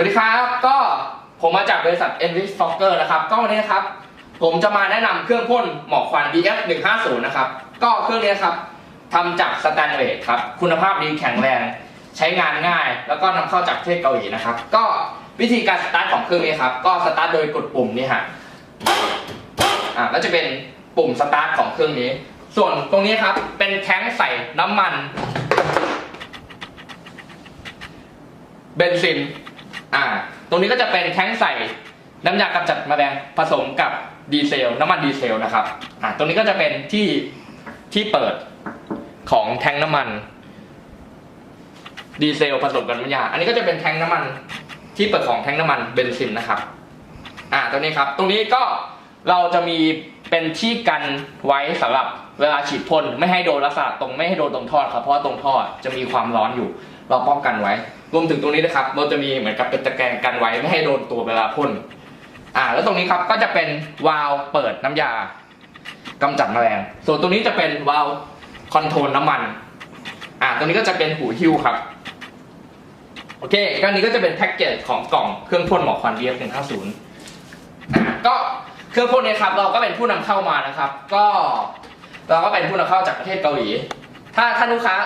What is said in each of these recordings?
วัสดีครับ ก็ผมมาจากบริษัท Enrich Fokker นะครับ ก็วันนี้นะครับ ผมจะมาแนะนำเครื่องพ่นหมอกควัน BF 150นะครับ ก็เครื่องนี้ครับทำจากสแตนเลสครับ คุณภาพดีแข็งแรง ใช้งานง่าย แล้วก็นำเข้าจากประเทศเกาหลีนะครับ ก็วิธีการสตาร์ทของเครื่องนี้ครับ ก็สตาร์ทโดยกดปุ่มนี่ฮะ อ่าแล้วจะเป็นปุ่มสตาร์ทของเครื่องนี้ ส่วนตรงนี้ครับ เป็นแท้งใส่น้ำมัน เบนซิน อ่า ตรงนี้ก็จะเป็นแท้งใส่น้ำยากำจัดแมลงผสมกับดีเซล น้ำมันดีเซลนะครับ อ่า ตรงนี้ก็จะเป็นที่ที่เปิดของแทงน้ำมัน ดีเซลผสมกับน้ำยา อันนี้ก็จะเป็นแทงน้ำมันที่เปิดของแทงน้ำมันเบนซินนะครับ อ่า ตรงนี้ครับ ตรงนี้ก็เราจะมีเป็นที่กันไว้สำหรับเวลาฉีดพ่นไม่ให้โดนลักษณะตรงไม่ให้โดนตรงท่อครับเพราะว่าตรงท่อจะมีความร้อนอยู่ เราป้องกันไว้ รวมถึงตรงนี้นะครับ เราจะมีเหมือนกับเป็นตะแกรงกันไว้ไม่ให้โดนตัวเวลาพ่นอ่า แล้วตรงนี้ครับก็จะเป็นวาล์วเปิดน้ำยากำจัดแมลง ส่วนตรงนี้จะเป็นวาล์วคอนโทรลน้ำมัน อ่า ตรงนี้ก็จะเป็นหูหิ้วครับ โอเคก็อันนี้ก็จะเป็นแพ็กเกจของกล่องเครื่องพ่นหมอกควัน BF 150อ่าก็เครื่องพ่นเนี้ครับ เราก็เป็นผู้นำเข้ามานะครับ ก็เราก็เป็นผู้นำเข้าจากประเทศเกาหลี ถ้าท่านลูกค้า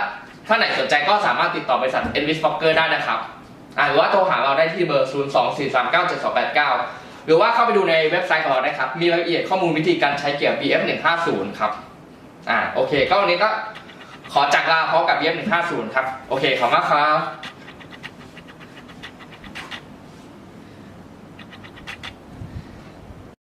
ถ้าไหนสนใจก็สามารถติดต่อบริษัท Envisbroker ได้นะครับหรือว่าโทรหาเราได้ที่เบอร์ 0 2 4 3 9 7 2 8 9 หรือว่าเข้าไปดูในเว็บไซต์ของเราได้ครับ มีรายละเอียดข้อมูลวิธีการใช้เกี่ยวกับ BF 150 ครับ อ่า โอเค ก็วันนี้ก็ขอจากลาพร้อมกับ BF 150 ครับ โอเค ขอบคุณมากครับ